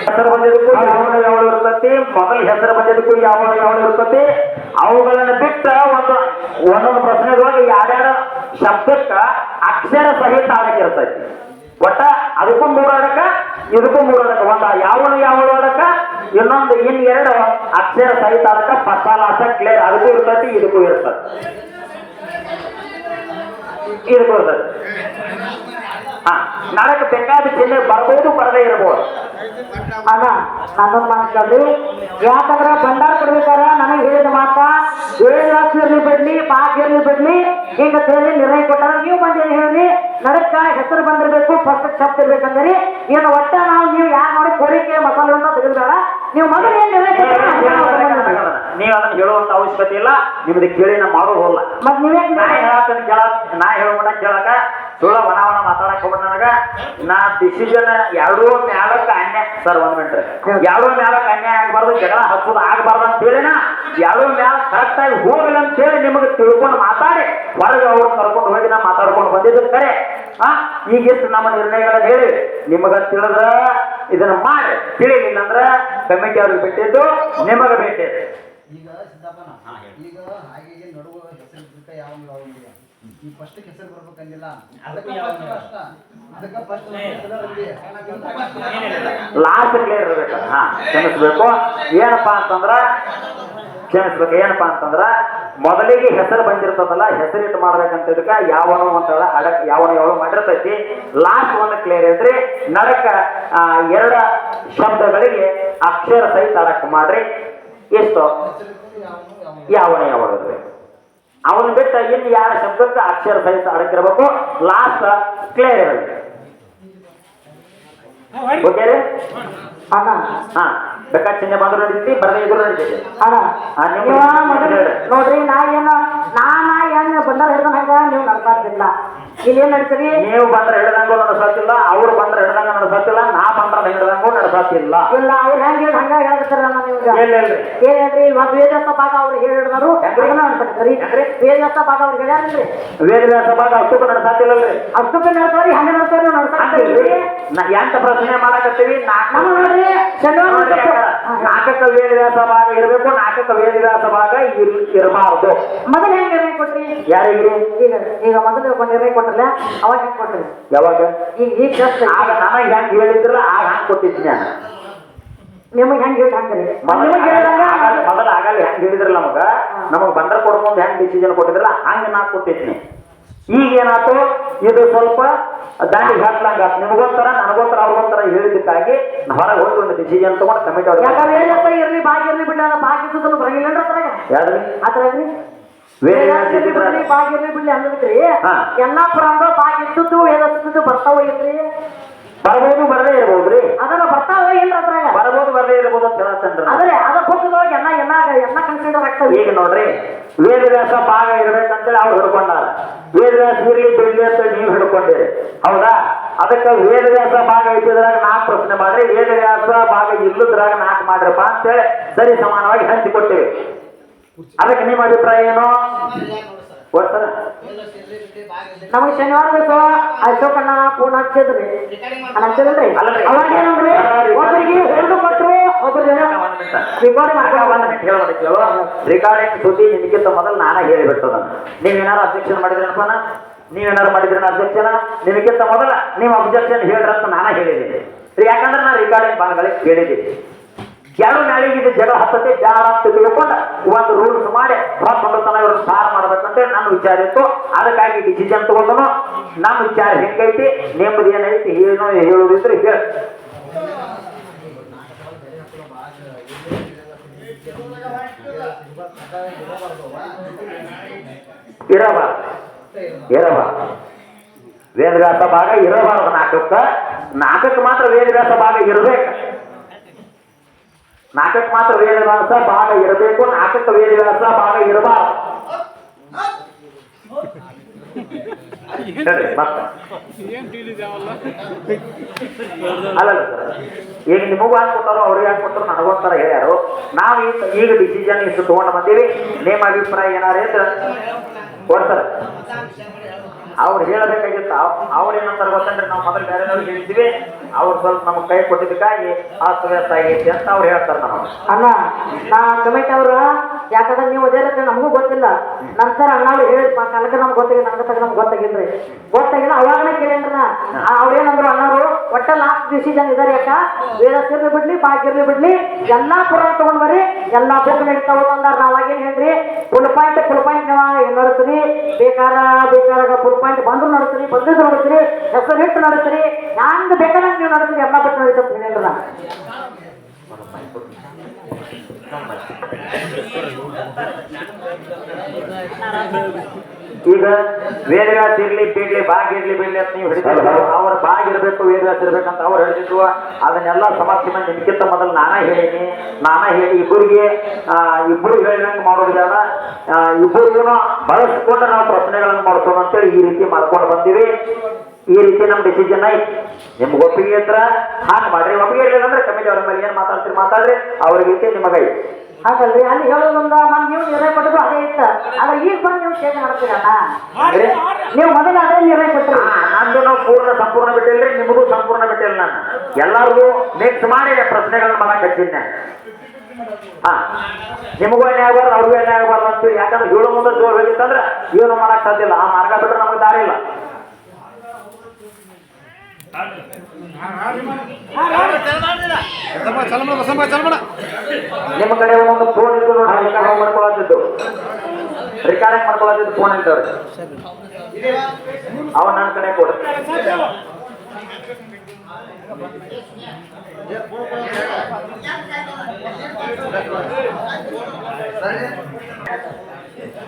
ಹೆಸರು ಯಾವಳು ಇರ್ತತಿ ಮೊದಲ ಹೆಸರು ಬಂದಿದ್ದಕ್ಕೂ ಯಾವಳ ಯಾವಳು ಇರ್ತತಿ ಅವುಗಳನ್ನ ಬಿಟ್ಟ ಒಂದು ಒಂದೊಂದು ಪ್ರಶ್ನೆದೊಳಗೆ ಯಾರ್ಯಾರ ಶಬ್ದಕ್ಕ ಅಕ್ಷರ ಸಹಿತ ಆಡಕ್ಕೆ ಇರ್ತೈತಿ ಒಟ್ಟ ಅದಕ್ಕೂ ಮೂರು ಅಡಕ ಇದಕ್ಕೂ ಮೂರು ಅಡಕ ಒಂದ ಯಾವನು ಯಾವಳು ಅಡಕ ಇನ್ನೊಂದು ಇನ್ ಎರಡು ಅಕ್ಷರ ಸಹಿತ ಆಡಕ ಪಸಾಲಾಸ ಕ್ಲಿಯರ್ ಅದಕ್ಕೂ ಇರ್ತೈತಿ ಇದಕ್ಕೂ ಇರ್ತೈತಿ ಇದಕ್ಕೂ ಇರ್ತೈತಿ ನಾಡಕ್ಕೆ ಬೇಕಾದ ಜಿಲ್ಲೆ ಬರ್ಬೋದು, ಬರದೇ ಇರಬಹುದು ಅಣ್ಣ ನನ್ನೊಂದು ಮಾತಾಡ್ರಿ ಯಾಕಂದ್ರೆ ಭಂಡಾರ ಕೊಡ್ಬೇಕಾರ ನನಗೆ ಹೇಳಿದ ಮಾತ ಏಳು ಲಕ್ಷ ಇರ್ಲಿ ಬಿಡ್ಲಿ, ಪಾಕ್ ಇರ್ಲಿ ಬಿಡ್ಲಿ, ಹಿಂಗ ಹೇಳಿ ನಿರ್ಣಯ ಕೊಟ್ಟಾರ ನೀವು ಬಂದೇನು ಹೇಳಿ ನಡಕ್ಕ ಹೆಸರು ಬಂದಿರಬೇಕು, ಫಸ್ಟ್ ಶಬ್ದ ಇರ್ಬೇಕಂದ್ರಿ. ಏನು ಒಟ್ಟ ನಾವು ನೀವು ಯಾರು ನೋಡಿ ಕೋರಿಕೆ ಅಂತ ತೆಗೆದಾರ ನೀವು ಮೊದಲು ಏನು ನಿರ್ಣಯ ನಾವು ಅದನ್ನ ಹೇಳುವಂತ ಅವಶ್ಯಕತೆ ಇಲ್ಲ. ನಿಮ್ದು ಕೇಳಿ ನಾ ಮಾಡೋದು ಹೋಗಲ್ಲ ಮತ್ ನೀವೇ ನಾ ಹೇಳತ್ತೇನೆ ಕೇಳ ನಾ ಹೇಳೋಣ ಕೇಳಕ. ಸುಳ್ಳ ವನ ವನ ಮಾತಾಡಕ್ ಹೋಗ್ಬಿಟ್ಟು ನನಗ. ನಾ ಡಿಸಿಷನ್ ಎರಡೂ ಮ್ಯಾಲಕ್ಕ ಅನ್ಯಾಯ. ಸರ್ ಒಂದ್ ಮಿನಿಟ್ ಎರಡೂ ಮ್ಯಾಲಕ್ಕ ಅನ್ಯಾಯ ಆಗ್ಬಾರ್ದು ಜಗಳ ಹಚ್ಚೋದು ಆಗ್ಬಾರ್ದು ಅಂತ ಹೇಳಿನ. ಎರಡೂ ಮ್ಯಾಲ ಕರೆಕ್ಟ್ ಆಗಿ ಹೋಗಲಿ ಅಂತ ಹೇಳಿ ನಿಮಗೆ ತಿಳ್ಕೊಂಡು ಮಾತಾಡಿ. ಹೊರಗೆ ಅವ್ರನ್ನ ಕರ್ಕೊಂಡು ಹೋಗಿ ನಾ ಮಾತಾಡ್ಕೊಂಡು ಬಂದಿದ್ದು ಕರೆ. ಹಾ ಈಗ ಎಷ್ಟು ನಮ್ಮ ನಿರ್ಣಯಗಳ ಹೇಳಿ. ನಿಮಗ ತಿಳಿದ್ರ ಇದನ್ನ ಮಾಡಿ. ತಿಳಿಲಿಲ್ಲ ಅಂದ್ರ ಕಮಿಟಿ ಅವ್ರಿಗೆ ಬಿಟ್ಟಿದ್ದು ನಿಮಗ ಬಿಟ್ಟಿದ್ದು ಈಗ ಸಿದ್ದಪ್ಪನ ಈಗ ಹಾಗೆ ನಡುವ ಹೆಸರು ಬಿಟ್ಟ ಯಾವ ಯಾವಂಗಿಲ್ಲ ಈ ಫಸ್ಟ್ ಹೆಸರು ಬರ್ಬೇಕಂಗಿಲ್ಲ. ಅದಕ್ಕೆ ಫಸ್ಟ್ ಲಾಸ್ಟ್ ಕ್ಲಿಯರ್ ಇರ್ಬೇಕು ಹಾ ಕ್ಷಮಿಸ್ಬೇಕು. ಏನಪ್ಪಾ ಅಂತಂದ್ರ ಕ್ಷಮಿಸ್ಬೇಕು. ಏನಪ್ಪಾ ಅಂತಂದ್ರ ಮೊದಲಿಗೆ ಹೆಸರು ಬಂದಿರ್ತದಲ್ಲ ಹೆಸರಿಟ್ಟು ಮಾಡ್ಬೇಕಂತ ಇದಕ್ಕ ಯಾವನು ಅಂತ ಅಡಕ್ ಯಾವನು ಯಾವ ಮಾಡಿರ್ತೈತಿ. ಲಾಸ್ಟ್ ಒಂದು ಕ್ಲಿಯರ್ ಐತ್ರಿ ನಡಕ ಎರಡ ಶಬ್ದಗಳಿಗೆ ಅಕ್ಷರ ಸಹಿತ ಅಡಕ್ ಮಾಡ್ರಿ. ಎಷ್ಟು? ಯಾವನ ಇರ್ಬೇಕು ಅವನು ಬಿಟ್ಟ ಇಲ್ಲಿ ಯಾರ ಶಬ್ದಕ್ಕೆ ಅಕ್ಷರ ಸಹಿತ ಅಡಕಿರ್ಬೇಕು ಲಾಸ್ಟ್ ಕ್ಲಿಯರ್ ಇರಬೇಕು ಓಕೆ ರೀ? ಅಣ್ಣ. ಹಾ ಬೇಕಾದ ಚಿಹ್ನೆ ಬಂದ್ರು ನಡೀತಿ ಬರದೇ ಇದ್ರು ನಡೀತೈತಿ. ಅಣ್ಣ. ನೋಡ್ರಿ. ನಾ ಏನ ನಾನ ಏನ್ ಬಂದಾಗ ಹಿಡ್ದ ಹಂಗ ನೀವು ನಡ್ಸಾತಿಲ್ಲ ಇಲ್ಲಿ ಏನ್ ನಡೀತೀರಿ ನೀವು ಬಂದ್ರೆ ಹಿಡ್ದಂಗೂ ನಡೆಸತ್ತಿಲ್ಲ ಅವ್ರು ಬಂದ್ರೆ ಹಿಡ್ದಂಗ ನಡೆಸತ್ತಿಲ್ಲ ನಾ ಬಂದ್ರೆ ಹಿಡ್ದಂಗೂ ನಡೆಸತ್ತಿಲ್ಲ ಇಲ್ಲ ಅವ್ರು ಹೆಂಗ್ ಹೇಳಿ ಹಂಗ ಹೇಳ್ತಾರ ಏನ್ ಹೇಳ್ರಿ? ಇವಾಗ ವೇದಸ್ಥ ಭಾಗ ಅವ್ರು ಹೇಳಿದ್ರು ವೇದಸ್ತ ಅವ್ರು? ವೇದಸ್ಥ ಭಾಗ ಅಷ್ಟು ಹೇಳ್ಯಾರಲ್ರಿ ಅಷ್ಟು ಸಭಾಗ ಅಷ್ಟಕ್ಕೂ ನಡೆಸತ್ತಿಲ್ಲಲ್ರಿ ಅಷ್ಟಕ್ಕೆ ನಡ್ಸೋರಿ ಹಂಗ ನಡ್ಸೋರಿ ಎಂತ ಪ್ರಶ್ನೆ ಮಾಡಕತ್ತೀವಿ ನಾಲ್ಕು ನೋಡ್ರಿ ನಾಲ್ಕಕ್ಕ ವೇದವ್ಯಾಸ ಭಾಗ ಇರಬೇಕು ನಾಟಕ ವೇದವ್ಯಾಸ ಭಾಗ ಇರಬಾರ್ದು. ಮೊದಲು ಹೆಂಗ್ ಕೊಟ್ರಿ? ಯಾರಿಗ್ರಿ? ಈಗ ಈಗ ಮೊದಲು ಒಬ್ಬ ನಿರ್ಣಯ ಕೊಟ್ರಲ್ಲ ಅವಾಗ ಹೆಂಗ್ ಕೊಟ್ರಿ? ಯಾವಾಗ? ಈಗ ಈಗ just ಆಗ ನನಗೆ ಹೆಂಗೆ ಹೇಳಿದ್ರಲ್ಲ ಆಗ ಹಂಗ್ ಕೊಟ್ಟಿದ್ದೀನಿ ನಾನು. ನಿಮಗೆ ಹೆಂಗೆ ಹೇಳಿ ಮೊದಲ ನಿಮಗ್ ಹೇಳಿದಂಗ ಮೊದಲ ಆಗಲ್ಲ. ಹೆಂಗ್ ಹೇಳಿದ್ರಲ್ಲ ನಮಗ ನಮಗೆ ಬಂದ್ರ ಕೊಡ್ಕೊಂಡು ಹೆಂಗೆ ಡಿಸಿಷನ್ ಕೊಟ್ಟಿದ್ರಲ್ಲ ಹಂಗೆ ನಾ ಕೊಟ್ಟಿದ್ನಿ. ಈಗ ಏನಾಯ್ತು? ಇದು ಸ್ವಲ್ಪ ದಾಂಡಿ ಹಾಕ್ಲಂಗ ನಿಮಗೋಸ್ಕರ ನನಗೋಸ್ಕರ ಅವ್ರಿಗೋಸ್ಕರ ಹೇಳಿದ್ದಕ್ಕಾಗಿ ಹೊರಗೆ ಹೋಗಿ ಒಂದು ಡಿಸಿಷನ್ ತಗೊಂಡು ಕಮಿಟಿ ಅವ್ರಿಗೆ ಇರ್ಲಿ ಬಾಗಿ ಇರ್ಲಿ ಬಿಡ್ಲಿ ಬಾಗಿ ಬರಂಗಿಲ್ಲ ಅದ್ರಾಗ. ಅದ್ರಾಗ್ರಿ ವೇದ ವೇದಸ್ಥ ಇರ್ಲಿ ಬಿಡ್ಲಿ ಅಂದ್ಬಿಟ್ರಿ. ಹಾ. ಎಲ್ಲಾ ಪುರಾಣ ಭಾಗ ಇದ್ದದ್ದು ವೇದಸ್ಥದ್ದು ಬರ್ತಾವ ಇಲ್ರಿ? ಬರ್ಬೋದು ಬರದೇ ಇರ್ಬೋದ್ರಿ. ಅದನ್ನ ಬರ್ತಾವ ಇಲ್ರಿ ಅದ್ರಾಗ? ಬರ್ಬೋದು ಬರದೇ ಇರ್ಬೋದು ಅಂತ ಹೇಳತ್ತೇನ್ರಿ. ನಾನು. ಆದ್ರೆ ಅದ ಪುಸ್ತಕದೊಳಗೆ ಎಲ್ಲ ಎಲ್ಲ ಎಲ್ಲ ಕನ್ಸಿಡರ್ ಆಗ್ತಾವೆ. ಈಗ ನೋಡ್ರಿ ವೇದವ್ಯಾಸ ಭಾಗ ಇರ್ಬೇಕಂತೇಳಿ ಅವ್ರು ಹಿಡ್ಕೊಂಡಾರ. ವೇದವ್ಯಾಸ ಇರ್ಲಿ ಬಿಡ್ಲಿ ಅಂತ ನೀವು ಹಿಡ್ಕೊಂಡಿರಿ. ಹೌದಾ? ಅದಕ್ಕೆ ವೇದವ್ಯಾಸ ಭಾಗ ಇದ್ದಿದ್ರಾಗ ನಾಲ್ಕು ಪ್ರಶ್ನೆ ಮಾಡ್ರಿ. ವೇದವ್ಯಾಸ ಭಾಗ ಇಲ್ಲದ್ರಾಗ ನಾಲ್ಕು ಮಾಡ್ರಪ್ಪ ಅಂತೇಳಿ ಸರಿ ಸಮಾನವಾಗಿ ಹಂಚಿಕೊಟ್ಟಿವಿ. ಅದಕ್ಕೆ ನಿಮ್ಮ ಅಭಿಪ್ರಾಯ ಏನು? ಓದ್ತಾರ ನಮಗೆ ಶನಿವಾರ ಬೇಕು ಅಶೋಕಣ್ಣ ಫೋನ್ ಹಚ್ಚಿದ್ರಿ ಹಚ್ಚಿದ್ರಿ. ಅವಾಗ ಏನಂದ್ರಿ? ಒಬ್ಬರಿಗೆ ಒಬ್ಬರಿಗೆ ರಿಕಾರ್ಡ್ ಮಾಡ್ಕೊಂಡು ರಿಕಾರ್ಡಿಂಗ್ ಸುದ್ದಿ ನಿಮಗಿಂತ ಮೊದಲು ನಾನೇ ಹೇಳಿಬಿಟ್ಟದ ನೀವೇನಾರು ಅಬ್ಜೆಕ್ಷನ್ ಮಾಡಿದ್ರಪ್ಪ ನೀವೇನಾರು ಮಾಡಿದ್ರೆ ಅಬ್ಜೆಕ್ಷನ್ ನಿಮಗಿಂತ ಮೊದಲ ನೀವು ಅಬ್ಜೆಕ್ಷನ್ ಹೇಳ್ರಂತ ನಾನೇ ಹೇಳಿದ್ದೀನಿ. ಯಾಕಂದ್ರೆ ನಾನು ರಿಕಾರ್ಡಿಂಗ್ ಭಾಗಗಳಿಗೆ ಕೇಳಿದ್ದೀನಿ. ಎರಡು ನಾಳೆಗೆ ಇದು ಜಗಳ ಹತ್ತತೆ ಜಾರ ಅಂತ ತಿಳ್ಕೊಂಡು ಒಂದು ರೂಲ್ಸ್ ಮಾಡಿ ಹೊತ್ತು ಇವರು ಸಾರ್ ಮಾಡ್ಬೇಕಂತೇಳಿ ನನ್ನ ವಿಚಾರ ಇತ್ತು. ಅದಕ್ಕಾಗಿ ಡಿಸಿಷನ್ ತಗೊಂಡನು. ನಮ್ಮ ವಿಚಾರ ಹೆಂಗೈತಿ, ನೆಮ್ಮದಿ ಏನೈತಿ, ಏನು ಹೇಳುದಿದ್ರೆ ಹೇಳ. ಇರಬಾರ್ದು. ಇರಬಾರ್ದು. ವೇದವ್ಯಾಸ ಭಾಗ ಇರಬಾರ್ದು ನಾಟಕ ನಾಟಕ ಮಾತ್ರ ವೇದವ್ಯಾಸ ಭಾಗ ಇರಬೇಕು. ನಾಟಕ ಮಾತ್ರ ವೇದವ್ಯಾಸ ಭಾಗ ಇರಬೇಕು. ನಾಟಕ ವೇದವ್ಯಾಸ ಭಾಗ ಇರಬಾರ್ದು. ಸರ್ ಈಗ ನಿಮಗೂ ಹಾಕಿ ಕೊಟ್ಟಾರೋ ಅವ್ರಿಗೆ ಯಾಕೆ ಕೊಟ್ಟರು ನನಗೋಸ್ಕರ ಹೇಳ್ಯಾರು. ನಾವು ಈಗ ಈಗ ಡಿಸಿಷನ್ ಇಷ್ಟು ತಗೊಂಡು ಬಂದೀವಿ. ನಿಮ್ಮ ಅಭಿಪ್ರಾಯ ಏನಾರ ಕೊಡ್ತಾರೆ. ಅವ್ರು ಹೇಳಬೇಕಾಗಿತ್ತು. ಅವ್ರು ಏನಂತಾರೆ ಗೊತ್ತಂದ್ರೆ ನಾವು ಮೊದಲು ಬೇರೆಯವ್ರಿಗೆ ಹೇಳಿದ್ವಿ. ಅವ್ರು ಸ್ವಲ್ಪ ನಮಗೆ ಕೈ ಕೊಟ್ಟಿದ್ದಕ್ಕಾಗಿ ಅಸ್ತವ್ಯಸ್ತ ಆಗೈತಿ ಅಂತ ಅವ್ರು ಹೇಳ್ತಾರೆ ನಾವು ಅಣ್ಣ, ನಾ ಕಮಿಟಿ ಅವ್ರ, ಯಾಕಂದ್ರೆ ನೀವು ಅದೇ ನಮಗೂ ಗೊತ್ತಿಲ್ಲ. ನಂತರ ಅಣ್ಣವ್ರು ಹೇಳಿ ಕಾಲಕ್ಕೆ ನಮ್ಗೆ ಗೊತ್ತಾಗಿ ನನಗೆ ತಗ ನಮ್ಗೆ ಗೊತ್ತಾಗಿಲ್ರಿ. ಗೊತ್ತಾಗಿಲ್ಲ ಅವಾಗನೇ ಕೇಳೇನ್ರಿ ನಾ ಅವ್ರೇನಂದ್ರು ಅಣ್ಣವ್ರು, ಒಟ್ಟ ಲಾಸ್ಟ್ ಡಿಸಿಷನ್ ಇದಾರೆ ಯಾಕ? ವೇದಸ್ತಿರ್ಲಿ ಬಿಡ್ಲಿ ಬಾಗಿರ್ಲಿ ಬಿಡ್ಲಿ, ಎಲ್ಲಾ ಪುರಾಣ ತಗೊಂಡ್ ಬರ್ರಿ, ಎಲ್ಲಾ ಬುಕ್ ನಡೀತಾವ ಅಂದಾರ. ನಾವಾಗೇನ್ ಹೇಳ್ರಿ ಫುಲ್ ಪಾಯಿಂಟ್ ಫುಲ್ ಪಾಯಿಂಟ್ ನೀವು ನೋಡ್ತೀರಿ ಬೇಕಾರ ಬೇಕಾದಾಗ ಫುಲ್ ಪಾಯಿಂಟ್ ಬಂದ್ರು ನೋಡ್ತೀರಿ ಬಂದಿದ್ದು ನೋಡ್ತೀರಿ ಹೆಸರು ಇಟ್ಟು ನೋಡ್ತೀರಿ ಹ್ಯಾಂಗ ಬೇಕಾದಂಗ ನೀವು ನೋಡ್ತೀರಿ ಎಲ್ಲಾ ಬಿಟ್ಟು ನಡೀತಂತ ಹೇಳ್ರಿ ನಾ ಈಗ ವೇದವ್ಯಾಸ ಇರ್ಲಿ ಬೀಳ್ಲಿ ಬಾಗ್ ಇರ್ಲಿ ಬೀಳ್ಲಿ ಅಂತ ನೀವು ಹಿಡಿದಿದ್ರು ಅವ್ರ ಬಾಗ್ ಇರ್ಬೇಕು ವೇದವ್ಯಾಸ ಇರ್ಬೇಕಂತ ಅವ್ರು ಹೇಳಿದ್ರು. ಅದನ್ನೆಲ್ಲ ಸಮಸ್ಯೆ ಮಾಡಿ ನಿಮ್ಗಿಂತ ಮೊದಲು ನಾನ ಹೇಳೀನಿ. ನಾನ ಹೇಳಿ ಇಬ್ಬರಿಗೆ ಇಬ್ಬರು ಹೇಳಿದಂಗೆ ಮಾಡೋದಿಲ್ಲ ಇಬ್ಬರಿಗೂ ಬಳಸ್ಕೊಂಡು ನಾವು ಪ್ರಶ್ನೆಗಳನ್ನು ಮಾಡ್ಸೋಣ ಅಂತೇಳಿ ಈ ರೀತಿ ಮಾಡ್ಕೊಂಡು ಬಂದೀವಿ. ಈ ರೀತಿ ನಮ್ಮ ಡಿಸಿಷನ್ ಐತಿ ನಿಮ್ಗೆ ಒಪ್ಪಿಗೆ ಇದ್ರ ಹಾಗೆ ಮಾಡ್ರಿ. ಒಪ್ಪಿಗೆ ಇರಲಿಲ್ಲ ಅಂದ್ರೆ ಕಮಿಟಿ ಅವ್ರ ಮೇಲೆ ಏನ್ ಮಾತಾಡ್ತೀರಿ ಮಾತಾಡ್ರಿ. ಅವ್ರಿಗೆ ನಿಮಗೈತಿ ಹಾಗಲ್ರಿ ಅಲ್ಲಿ ಹೇಳೋದೊಂದ ನಾನು ನೀವು ನಿರ್ಣಯ ಅದೇ ಆದ್ರೆ ಈಗ ಬಂದು ನೀವು ಚೇಂಜ್ ಮಾಡ್ತೀರಲ್ಲ? ನೀವು ಮೊದಲು ಅದೇ ನಿರ್ಣಯ ಕೊಟ್ಟರು ನಂದು ನಾವು ಪೂರ್ಣ ಸಂಪೂರ್ಣ ಬಿಟ್ಟಿಲ್ರಿ ನಿಮಗೂ ಸಂಪೂರ್ಣ ಬಿಟ್ಟಿಲ್ಲ ನಾನು. ಎಲ್ಲರಿಗೂ ಮಿಕ್ಸ್ ಮಾಡಿ ಪ್ರಶ್ನೆಗಳನ್ನ ಮಾಡಕ್ ಹಚ್ಚಿದ್ದೆ. ಹಾ ನಿಮಗೂ ಏನೇ ಆಗ್ಬಾರ್ದು ಅವ್ರಿಗೂ ಏನೇ ಆಗ್ಬಾರ್ದು ಯಾಕಂದ್ರೆ ಏಳು ಮುಂದೆ ಜೋರು ಹೋಗಿತ್ತಂದ್ರೆ ಏನು ಮಾಡಕ್ ಸಾಧ್ಯ ಇಲ್ಲ. ಆ ಮಾರ್ಗ ಬಿಟ್ರೆ ನಮಗೆ ದಾರಿ ಇಲ್ಲ. ನಿಮ್ಮ ಕಡೆ ಒಂದು ಫೋನ್ ಇತ್ತು ನೋಡಿ ರೆಕಾರ್ಡ್ ಮಾಡ್ಕೊಳತ್ತಿದ್ದು ರೆಕಾರ್ಡಿಂಗ್ ಮಾಡ್ಕೊಳತ್ತಿದ್ದು ಫೋನ್ ಇದ್ದವ್ರಿಗೆ ಅವ ನನ್ನ ಕಡೆ ಕೊಡು.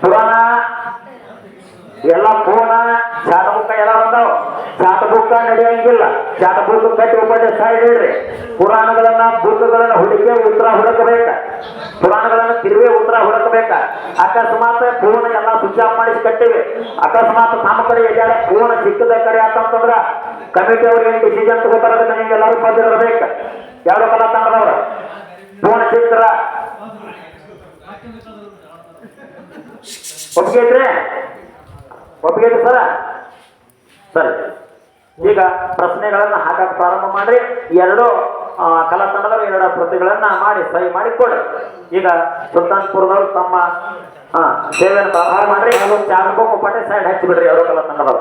ಪುರಾಣ ಎಲ್ಲ ಪೂರ್ಣ ಬುಕ್ಕ ಎಲ್ಲ ಬಂದಾವ. ಬುಕ್ಕ ನಡೆಯಂಗಿಲ್ಲ. ಬುಕ್ ಕಟ್ಟಿ ಒಬ್ಬಟ್ಟೆ ಸೈಡ್ ಇಡ್ರಿ. ಪುರಾಣಗಳನ್ನ ಬುಕ್ಗಳನ್ನ ಹುಡುಕಿ ಉತ್ತರ ಹುಡುಕಬೇಕ. ಪುರಾಣಗಳನ್ನ ತಿರುವೆ ಉತ್ತರ ಹುಡುಕಬೇಕ. ಅಕಸ್ಮಾತ್ ಪೂರ್ಣ ಎಲ್ಲ ಸ್ವಿಚ್ ಆಫ್ ಮಾಡಿಸಿ ಕಟ್ಟಿವಿ. ಅಕಸ್ಮಾತ್ ನಮ್ಮ ಕಡೆ ಎಲ್ಲ ಪೂರ್ಣ ಸಿಕ್ಕದ ಕಡೆ ಅಂತಂದ್ರ ಕಮಿಟಿ ಅವ್ರಿಗೆ ಏನು ಡಿಸಿಷನ್ ತಗೋತಾರ ಎಲ್ಲರೂ ಬಂದಿರಬೇಕು ಯಾರು ಕಲ ತಂಡದವ್ರ ಪೂರ್ಣ ಸಿಕ್ತರ ಒಪ್ಪಿಗೆ ಒಪ್ಪಿಗೆ ಸರ? ಸರಿ. ಈಗ ಪ್ರಶ್ನೆಗಳನ್ನು ಹಾಕಕ್ಕೆ ಪ್ರಾರಂಭ ಮಾಡ್ರಿ. ಎರಡು ಆ, ಕಲಾ ತಂಡದವರು ಎರಡು ಪ್ರತಿಗಳನ್ನ ಮಾಡಿ ಸಹಿ ಮಾಡಿ ಕೊಡ್ರಿ ಈಗ ಸುಲ್ತಾನ್ಪುರದವ್ರು ತಮ್ಮ ಸೇವೆಯನ್ನು ಪ್ರಾರಂಭ ಮಾಡ್ರಿ. ಚಾಲಕ ಪಟ್ಟೆ ಸೈಡ್ ಹಚ್ಚಿ ಬಿಡ್ರಿ ಎರಡು ಕಲಾ ತಂಡದವರು